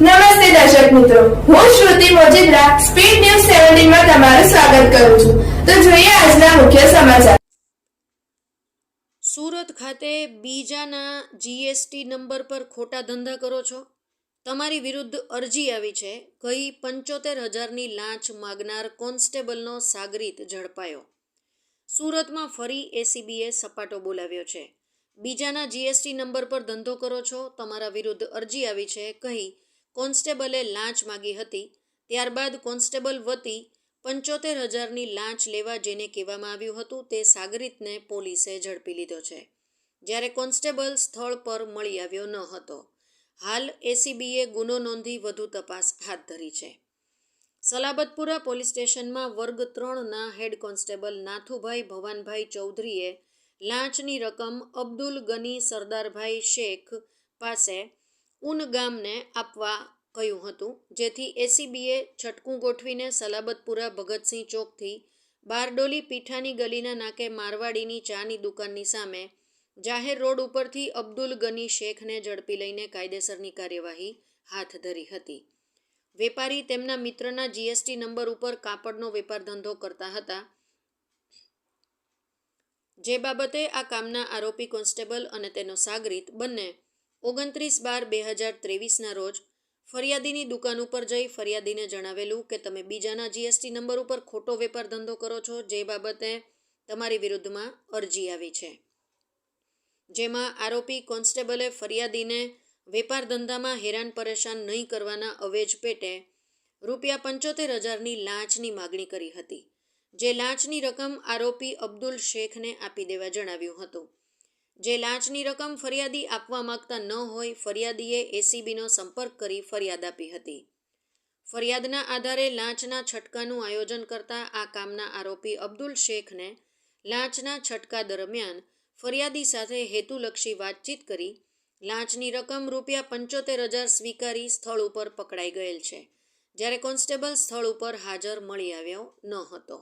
નમસ્તે દર્શક મિત્રો. હું શ્રુતિ મોજીદ્રા સ્પીડ ન્યૂઝ સેવન્ટીનમાં તમારું સ્વાગત કરું છું. તો જોઈએ આજના મુખ્ય સમાચાર. સુરત ખાતે બીજાના જીએસટી નંબર પર ખોટા ધંધા કરો છો? તમારી વિરુદ્ધ અરજી આવી છે. ગઈ પંચોતેર હજારની લાંચ માગનાર કોન્સ્ટેબલનો સાગરીત ઝડપાયો. સુરતમાં ફરી એસીબીએ સપાટો બોલાવ્યો છે. બીજાના જીએસટી નંબર પર ધંધો કરો છો. તમારા વિરુદ્ધ અરજી આવી છે. કહી કોન્સ્ટેબલે લાંચ માગી હતી. ત્યારબાદ કોન્સ્ટેબલ વતી પંચોતેર હજારની લાંચ લેવા જેને કહેવામાં આવ્યું હતું તે સાગરીતને પોલીસે ઝડપી લીધો છે. જ્યારે કોન્સ્ટેબલ સ્થળ પર મળી આવ્યો ન હતો. હાલ એસીબીએ ગુનો નોંધી વધુ તપાસ હાથ ધરી છે. સલાબતપુરા પોલીસ સ્ટેશનમાં વર્ગ ત્રણના હેડ કોન્સ્ટેબલ નાથુભાઈ ભવાનભાઈ ચૌધરીએ લાંચની રકમ અબ્દુલ ગની સરદારભાઈ શેખ પાસે ઉન ગામને આપવા કહ્યું હતું. જેથી એસીબીએ છટકું ગોઠવીને સલાબતપુરા ભગતસિંહ ચોકથી બારડોલી પીઠાની ગલીના નાકે મારવાડીની ચાની દુકાનની સામે જાહેર રોડ ઉપરથી અબ્દુલ ગની શેખને ઝડપી લઈને કાયદેસરની કાર્યવાહી હાથ ધરી હતી. વેપારી તેમના મિત્રના જીએસટી નંબર ઉપર કાપડનો વેપાર ધંધો કરતા હતા. જે બાબતે આ કામના આરોપી કોન્સ્ટેબલ અને તેનો સાગરીત બંને ઓગણત્રીસ બાર બે હજાર ત્રેવીસના રોજ ફરિયાદીની દુકાન ઉપર જઈ ફરિયાદીને જણાવેલું કે તમે બીજાના જીએસટી નંબર ઉપર ખોટો વેપાર ધંધો કરો છો, જે બાબતે તમારી વિરુદ્ધમાં અરજી આવી છે. જેમાં આરોપી કોન્સ્ટેબલે ફરિયાદીને વેપાર ધંધામાં હેરાન પરેશાન નહીં કરવાના અવેજ પેટે રૂપિયા પંચોતેર હજારની લાંચની માગણી કરી હતી, જે લાંચની રકમ આરોપી અબ્દુલ શેખને આપી દેવા જણાવ્યું હતું. જે લાંચની રકમ ફરિયાદી આપવા માંગતા ન હોય, ફરિયાદીએ એસીબીનો સંપર્ક કરી ફરિયાદ આપી હતી. ફરિયાદના આધારે લાંચના છટકાનું આયોજન કરતા આ કામના આરોપી અબ્દુલ શેખને લાંચના છટકા દરમિયાન ફરિયાદી સાથે હેતુલક્ષી વાતચીત કરી લાંચની રકમ રૂપિયા પંચોતેર હજાર સ્વીકારી સ્થળ ઉપર પકડાઈ ગયેલ છે. જ્યારે કોન્સ્ટેબલ સ્થળ ઉપર હાજર મળી આવ્યો ન હતો.